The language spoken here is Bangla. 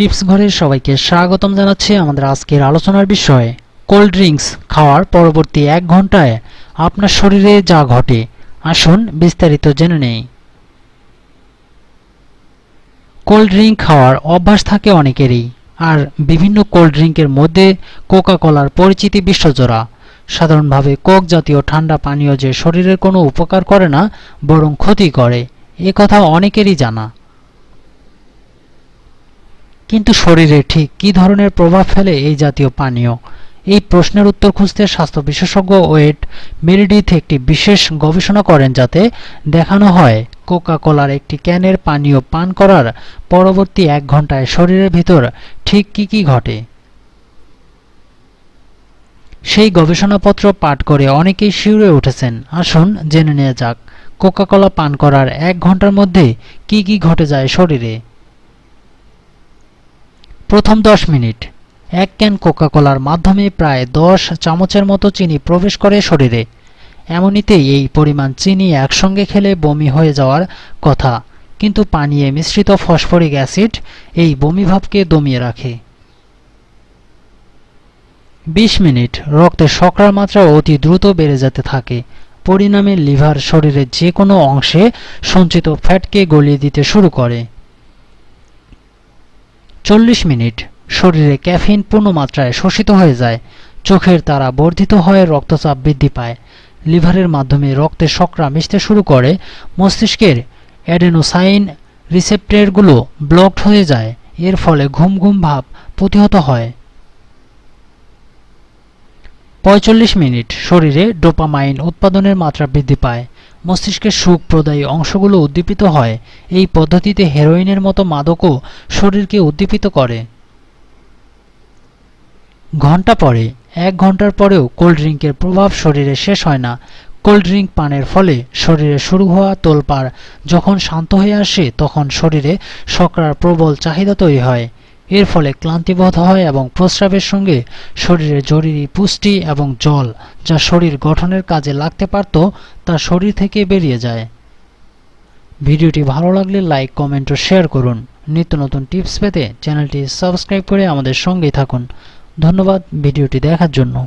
টিপস ঘরের সবাইকে স্বাগতম জানাচ্ছি আমাদের আজকের আলোচনার বিষয়, কোল্ড ড্রিঙ্কস খাওয়ার পরবর্তী এক ঘন্টায় আপনার শরীরে যা ঘটে, আসুন বিস্তারিত জেনে নেই। কোল্ড ড্রিঙ্ক খাওয়ার অভ্যাস থাকে অনেকেরই, আর বিভিন্ন কোল্ড ড্রিঙ্কের মধ্যে কোকা কোলার পরিচিতি বিশ্বজোড়া। সাধারণভাবে কোক জাতীয় ঠান্ডা পানীয় যে শরীরের কোনো উপকার করে না, বরং ক্ষতি করে, এ কথা অনেকেরই জানা। কিন্তু শরীরে ঠিক কী ধরনের প্রভাব ফেলে এই জাতীয় পানীয়? এই প্রশ্নের উত্তর খুঁজতে স্বাস্থ্য বিশেষজ্ঞ ওয়েট মেরিডিথ একটি বিশেষ গবেষণা করেন যাতে দেখানো হয় কোকা কোলার একটি ক্যানের পানীয় পান করার পরবর্তী এক ঘন্টায় শরীরের ভিতর ঠিক কী কী ঘটে? সেই গবেষণাপত্র পাঠ করে অনেকেই শিউরে উঠেছেন। আসুন জেনে নেওয়া যাক কোকা কোলা পান করার এক ঘণ্টার মধ্যে কি কি ঘটে যায় শরীরে। প্রথম দশ মিনিট। এক ক্যান কোকা কোলার মাধ্যমে প্রায় দশ চামচের মতো চিনি প্রবেশ করে শরীরে। এমনিতেই এই পরিমাণ চিনি একসঙ্গে খেলে বমি হয়ে যাওয়ার কথা। কিন্তু পানীয়ে মিশ্রিত ফসফরিক অ্যাসিড এই বমিভাবকে দমিয়ে রাখে। বিশ মিনিট। রক্তে শর্করার মাত্রা অতি দ্রুত বেড়ে যেতে থাকে। পরিণামে লিভার শরীরের যে কোনো অংশে সঞ্চিত ফ্যাটকে গলিয়ে দিতে শুরু করে। চল্লিশ মিনিট। শরীরে ক্যাফিন পূর্ণমাত্রায় শোষিত হয়ে যায়। চোখের তারা বর্ধিত হয়ে রক্তচাপ বৃদ্ধি পায়। লিভারের মাধ্যমে রক্তের শকরা মিশতে শুরু করে। মস্তিষ্কের অ্যাডেনোসাইন রিসেপ্টরগুলো ব্লকড হয়ে যায়। এর ফলে ঘুম ঘুম ভাব প্রতিহত হয়। পঁয়তাল্লিশ মিনিট শরীরে ডোপামাইন উৎপাদনের মাত্রা বৃদ্ধি পায়। মস্তিষ্কের সুখ প্রদায়ী অংশগুলো উদ্দীপিত হয়। এই পদ্ধতিতে হেরোইনের মতো মাদকও শরীরকে উদ্দীপিত করে। ঘণ্টা পরে, এক ঘণ্টার পরেও কোল্ড ড্রিঙ্কের প্রভাব শরীরে শেষ হয় না। কোল্ড ড্রিঙ্ক পানের ফলে শরীরে শুরু হওয়া তোলপাড় যখন শান্ত হয়ে আসে, তখন শরীরে শকরার প্রবল চাহিদা তৈরি হয়। এর ফলে ক্লান্তিবোধ হয় এবং প্রস্রাবের সঙ্গে শরীরে জরুরি পুষ্টি এবং জল যা শরীর গঠনের কাজে লাগতে পারত, তা শরীর থেকে বেরিয়ে যায়। ভিডিওটি ভালো লাগলে লাইক, কমেন্ট ও শেয়ার করুন। নিত্য নতুন টিপস পেতে চ্যানেলটি সাবস্ক্রাইব করে আমাদের সঙ্গেই থাকুন। ধন্যবাদ ভিডিওটি দেখার জন্য।